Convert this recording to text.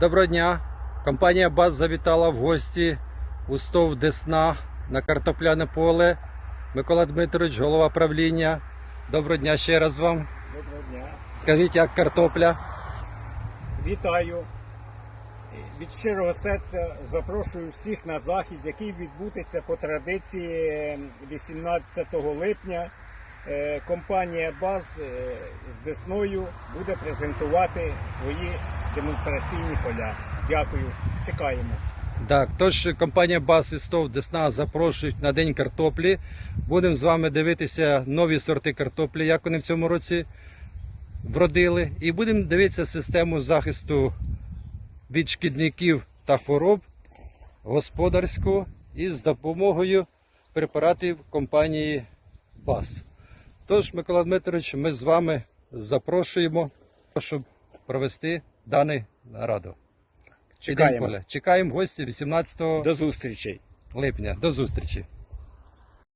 Доброго дня. Компанія БАЗ завітала в гості у стов Десна на картопляне поле. Микола Дмитрович, голова правління. Доброго дня ще раз вам. Доброго дня. Скажіть, як картопля? Вітаю. Від щирого серця запрошую всіх на захід, який відбудеться по традиції 18 липня. Е, Компанія БАЗ е, з Десною буде презентувати свої демонстраційні поля. Дякую. Чекаємо. Так, тож компанія БАЗ і стов Десна запрошують на день картоплі. Будемо з вами дивитися нові сорти картоплі, як вони в цьому році вродили. І будемо дивитися систему захисту від шкідників та хвороб господарську із допомогою препаратів компанії БАС. Тож, Микола Дмитрович, ми з вами запрошуємо, щоб провести дану нараду. Чекаємо. Чекаємо гості 18 До зустрічі. липня. До зустрічі.